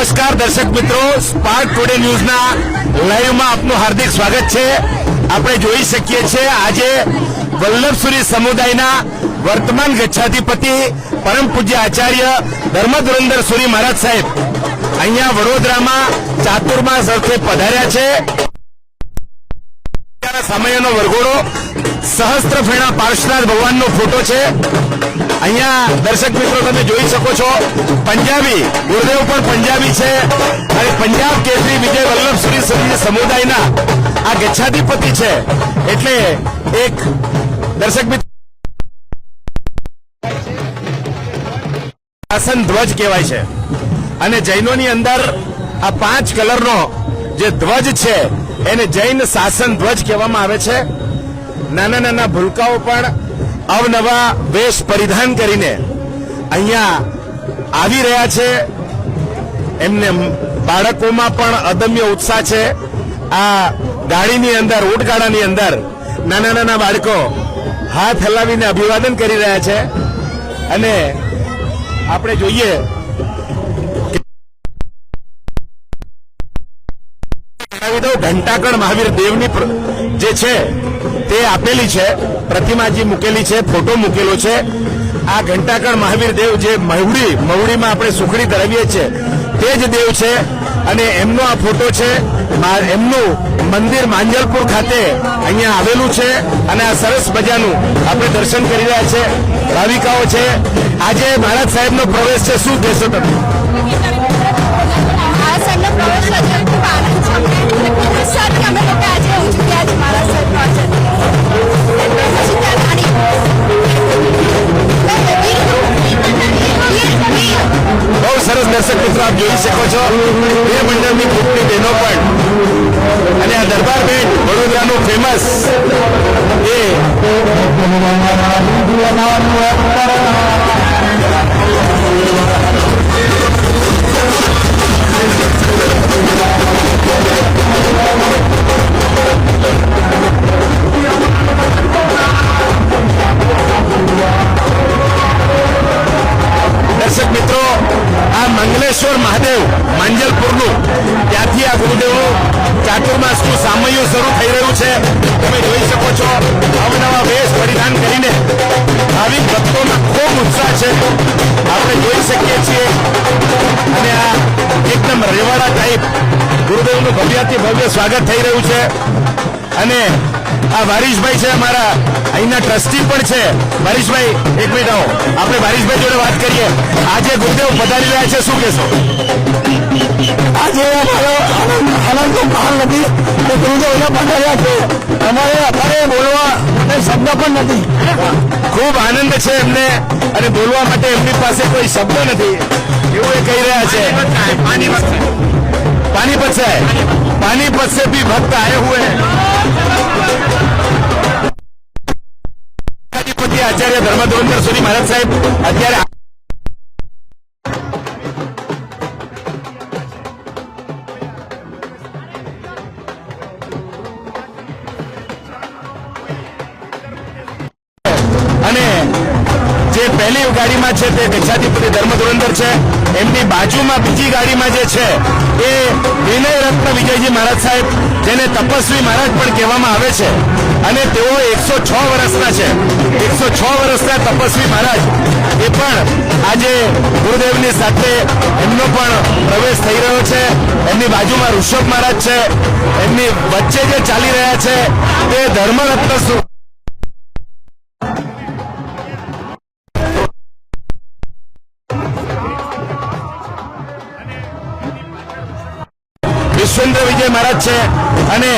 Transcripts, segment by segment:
નમસ્કાર દર્શક મિત્રો સ્પાર્ક ટુડે ન્યૂઝના લાઈવમાં આપનું હાર્દિક સ્વાગત છે. આપણે જોઈ શકીએ છીએ આજે વલ્લભસુરી સમુદાયના વર્તમાન ગચ્છાધિપતિ પરમ પૂજ્ય આચાર્ય ધર્મધુરંદર સુરી મહારાજ સાહેબ અહીંયા વડોદરામાં ચાતુર્માસ અર્થે પધાર્યા છે. સમયનો વરઘોડો સહસ્ત્ર ફેણા પાર્શનાથ ભગવાનનો ફોટો છે. અહીંયા દર્શક મિત્રો તમે જોઈ શકો છો, પંજાબી, ગુરુદેવ પણ પંજાબી છે. અને પંજાબ કેસરી વિજય વલ્લભ સુધી સમિતિ સમુદાયના આ ગચ્છાધિપતિ છે. એટલે એક દર્શક મિત્રો શાસન ધ્વજ કહેવાય છે. અને જૈનોની અંદર આ પાંચ કલરનો જે ધ્વજ છે, એને જૈન શાસન ધ્વજ કહેવામાં આવે છે. નાના નાના ભૂલકાઓ પણ અવનવા વેશ પરિધાન કરીને અહીંયા આવી રહ્યા છે. એમને બાળકોમાં પણ અદમ્ય ઉત્સાહ છે. આ ગાડીની અંદર ઊંટગાડાની અંદર નાના નાના બાળકો હાથ હલાવીને અભિવાદન કરી રહ્યા છે. અને આપણે જોઈએ ઘંટાકણ મહાવીર દેવની જે છે તે આપેલી છે, પ્રતિમાજી મૂકેલી છે, ફોટો મૂકેલો છે. આ ઘંટાકણ મહાવીર દેવ જે મહુડી, મહુડીમાં આપણે સુખડી ધરાવીએ છીએ, તે જ દેવ છે. અને એમનો આ ફોટો છે એમનું મંદિર માંજલપુર ખાતે અહીંયા આવેલું છે. અને આ સરસ મજાનું આપણે દર્શન કરી રહ્યા છે. ભાવિકાઓ છે. આજે મહારાજ સાહેબનો પ્રવેશ છે. શું કહેશો તમે? ટાઈપ ગુરુદેવનું ભવ્યાથી ભવ્ય સ્વાગત થઈ રહ્યું છે. અને આ વારીશભાઈ છે અમારા અહીંના ટ્રસ્ટી પણ છે. વારીશભાઈ એક મિનિટ આવો. આપણે વારીશભાઈ જોડે વાત કરીએ. આજે ગુરુદેવ પધારી રહ્યા છે શું કહેશો? આજે અમારો આનંદ તો મહાન નથી. કે ગુરુદેવ પધાર્યા છે. અમારે અત્યારે બોલવા માટે શબ્દ પણ નથી. ખૂબ આનંદ છે એમને અને બોલવા માટે એમની પાસે કોઈ શબ્દ નથી. એવું એ કહી રહ્યા છે. पानीपत से है पानीपत से भी भक्त आए हुए हैं अधिपति आचार्य धर्मधुरंदर सुरी महाराज साहेब અત્યારે જે ગાડીમાં છે તે ગચ્છાધિપતિ ધર્મ ધુરંધર છે. એમની બાજુમાં બીજી ગાડીમાં જે છે એ વિનય રત્ન વિજયજી મહારાજ સાહેબ, જેને તપસ્વી મહારાજ પણ કહેવામાં આવે છે. અને તેઓ એકસો છ વર્ષના છે. એકસો છ વર્ષના તપસ્વી મહારાજ. એ પણ આજે ગુરુદેવની સાથે એમનો પણ પ્રવેશ થઈ રહ્યો છે. એમની બાજુમાં ઋષભ મહારાજ છે. એમની વચ્ચે જે ચાલી રહ્યા છે તે ધર્મરત્ન સુ- વિજય મહારાજ છે અને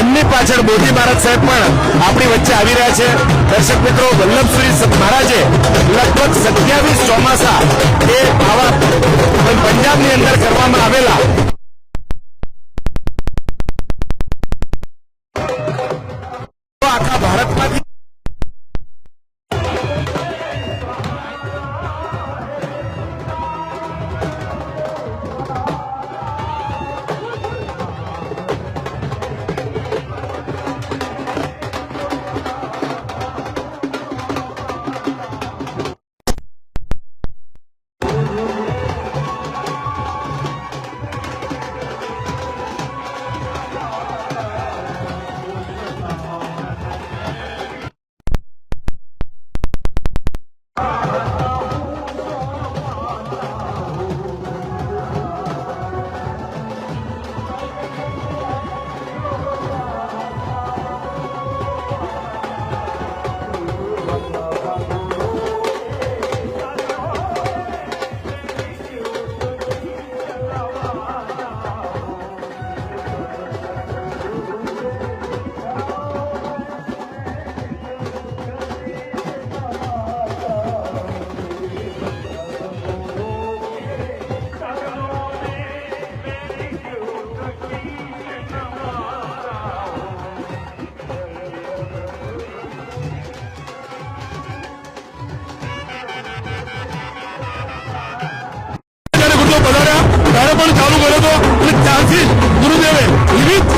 એમની પાછળ બોધી મહારાજ સાહેબ પણ આપણી વચ્ચે આવી રહ્યા છે. દર્શક મિત્રો વલ્લભશ્રી મહારાજે લગભગ સત્યાવીસ ચોમાસા એ આવા પંજાબની અંદર કરવામાં આવેલા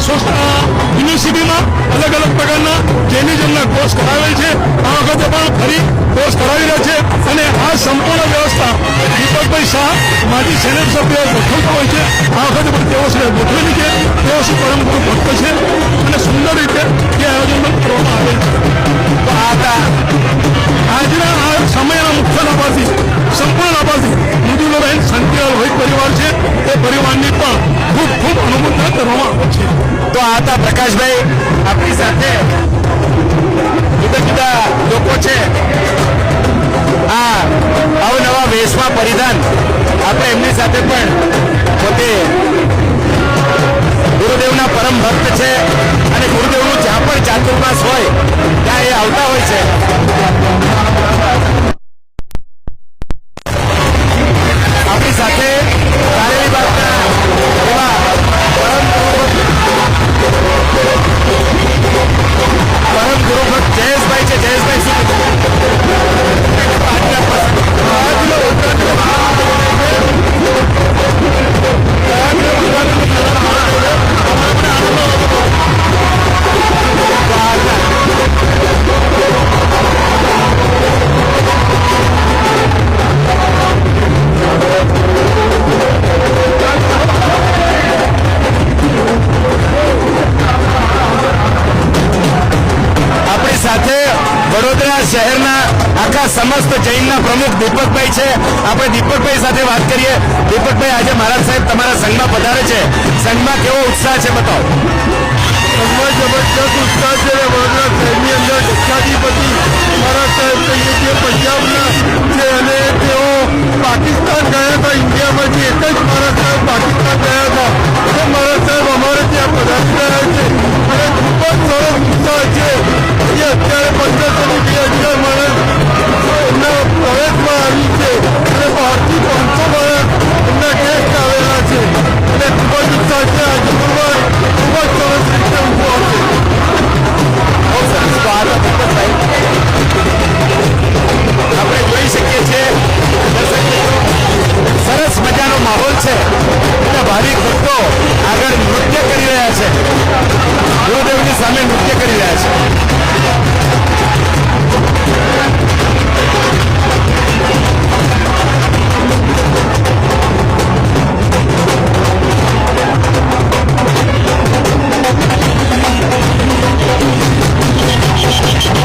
સંસ્થા યુનિવર્સિટીમાં અલગ અલગ પ્રકારના જૈનિઝમના કોર્સ કરાવેલ છે. આ વખતે પણ ફરી કોર્સ કરાવી રહ્યા છે. અને આ સંપૂર્ણ વ્યવસ્થા દીપકભાઈ શાહ, માજી સેનેટ સભ્ય ગોઠવતા હોય છે. આ વખતે પણ તેઓ છે ગોઠવેલી છે. તેઓ શું પરમ ગુરુ ભક્ત છે અને સુંદર રીતે તે આયોજન કરવામાં આવે છે. આજના આ સમયના મુખ્ય લાભાર્થી, સંપૂર્ણ લાભાર્થી મૃદુલાબેન સંતિલાલ હોય પરિવાર છે. તે પરિવારની પણ તો આ હતા પ્રકાશભાઈ આપણી સાથે. જુદા જુદા લોકો છે. આ અવનવા વેશમાં પરિધાન. આપણે એમની સાથે પણ પોતે ગુરુદેવના પરમ ભક્ત છે અને ગુરુદેવનું જ્યાં પણ ચાતુર્માસ હોય, ત્યાં એ આવતા હોય છે. આપણે દીપકભાઈ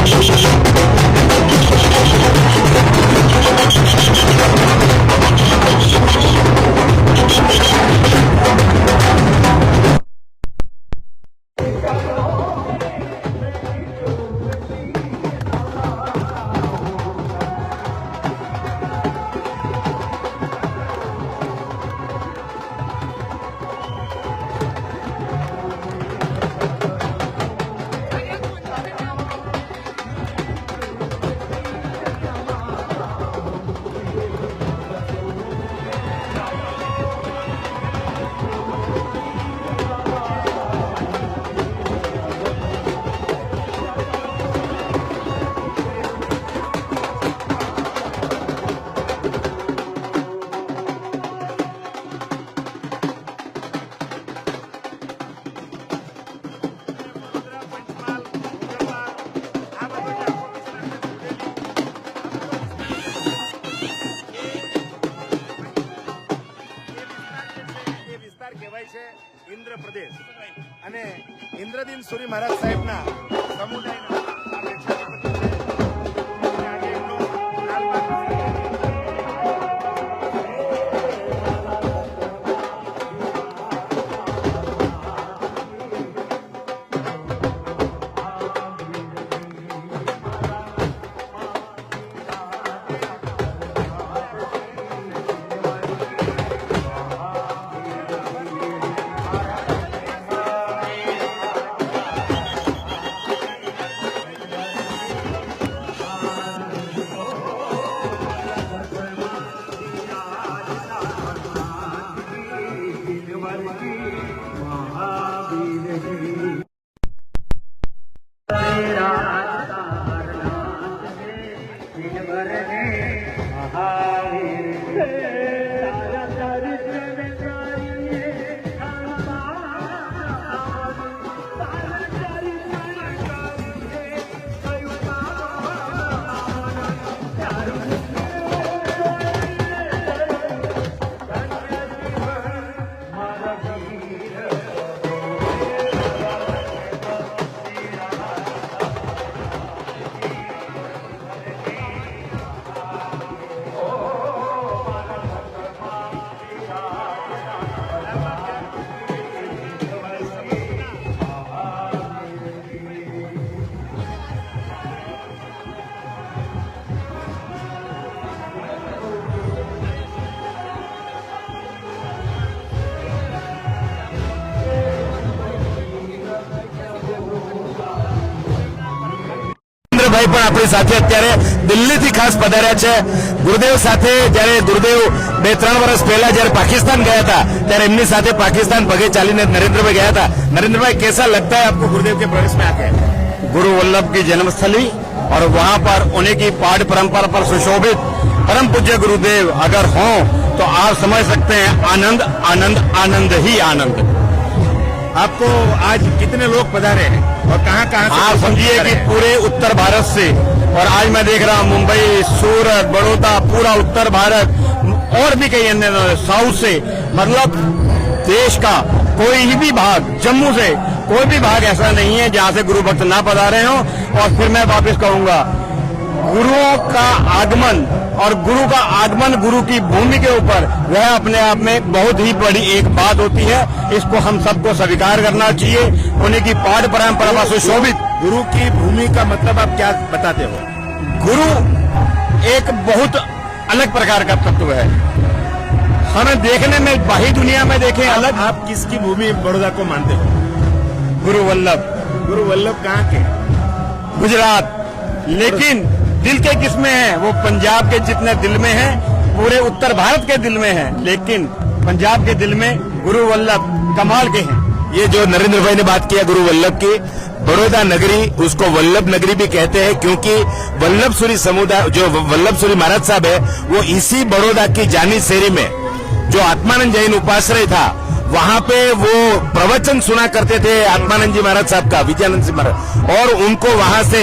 Shush, shush. સુરી મહારાજ સાહેબના. મહાવીર भाई साथ अत्य दिल्ली थी खास पधार गुरुदेव साथ जय गुरुदेव बे त्रा वर्ष पहला जय पाकिस्तान गया था तरह इमनी साथ पाकिस्तान पगे चाली ने नरेन्द्र भाई गया था नरेन्द्र भाई कैसा लगता है आपको गुरुदेव के प्रवेश में आके गुरु वल्लभ की जन्मस्थली और वहाँ पर उन्हीं की पाठ परंपरा पर सुशोभित परम पूज्य गुरुदेव अगर हो तो आप समझ सकते हैं, आनंद आनंद आनंद ही आनंद। आपको आज कितने लोग पधारे हैं और कहाँ कहाँ से आप समझिए कि पूरे उत्तर भारत से और आज मैं देख रहा हूँ मुंबई सूरत बड़ौदा पूरा उत्तर भारत और भी कई अन्य साउथ से मतलब देश का कोई भी भाग जम्मू से कोई भी भाग ऐसा नहीं है जहाँ से गुरु भक्त ना पधारे हों और फिर मैं वापस कहूँगा गुरुओं का आगमन और गुरु का आगमन गुरु की भूमि के ऊपर वह अपने आप में बहुत ही बड़ी एक बात होती है। इसको हम सबको स्वीकार करना चाहिए। उन्हीं की पाठ परंपरा से शोभित गुरु की भूमि का मतलब आप क्या बताते हो? गुरु एक बहुत अलग प्रकार का तत्व है। हमें देखने में बाही दुनिया में देखें अलग। आप किसकी भूमि बड़ौदा को मानते हो? गुरु वल्लभ। गुरु वल्लभ कहाँ के? गुजरात। लेकिन दिल के किसमें है? वो पंजाब के जितने दिल में है, पूरे उत्तर भारत के दिल में है, लेकिन पंजाब के दिल में गुरु वल्लभ कमाल के हैं। ये जो नरेंद्र भाई ने बात किया गुरु वल्लभ की, बड़ौदा नगरी, उसको वल्लभ नगरी भी कहते हैं, क्योंकि वल्लभ सूरी समुदाय, जो वल्लभ सूरी महाराज साहब है, वो इसी बड़ौदा की जानी शेरी में, जो आत्मानंद जैन उपाश्रय था, वहाँ पे वो प्रवचन सुना करते थे आत्मानंद जी महाराज साहब का, विजयानंद जी महाराज। और उनको वहाँ से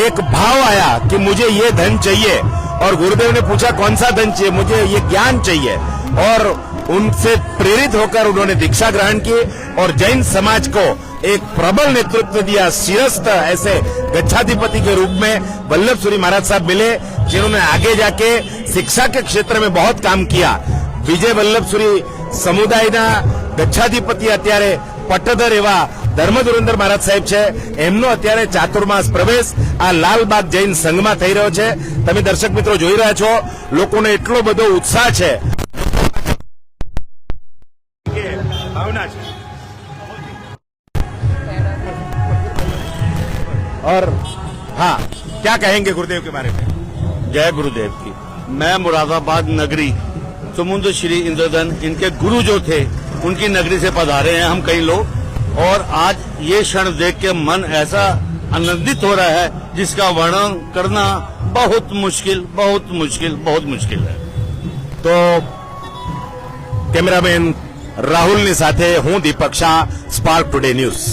एक भाव आया कि मुझे ये धन चाहिए और गुरुदेव ने पूछा कौन सा धन चाहिए मुझे ये ज्ञान चाहिए और उनसे प्रेरित होकर उन्होंने दीक्षा ग्रहण की और जैन समाज को एक प्रबल नेतृत्व दिया सिरस्त ऐसे गच्छाधिपति के रूप में वल्लभ सूरी महाराज साहब मिले जिन्होंने आगे जाके शिक्षा के क्षेत्र में बहुत काम किया વિજય વલ્લભસુરી સમુદાયના ગચ્છાધિપતિ અત્યારે પટ્ટધર એવા ધર્મધુરંદર મહારાજ સાહેબ છે એમનો અત્યારે ચાતુર્માસ પ્રવેશ આ લાલબાગ જૈન સંઘમાં થઈ રહ્યો છે તમે દર્શક મિત્રો જોઈ રહ્યા છો લોકોને એટલો બધો ઉત્સાહ છે કે ભાવના છે और हाँ क्या कहेंगे गुरुदेव के बारे में जय गुरुदेव की मैं मुरादाबाद नगरी समुद्र श्री इंद्रधन इनके गुरु जो थे उनकी नगरी से पधारे हैं हम कई लोग और आज ये क्षण देख के मन ऐसा आनंदित हो रहा है जिसका वर्णन करना बहुत मुश्किल बहुत मुश्किल बहुत मुश्किल है તો કેમેરામેન રાહુલની સાથે હું Deepak Shah Spark Today News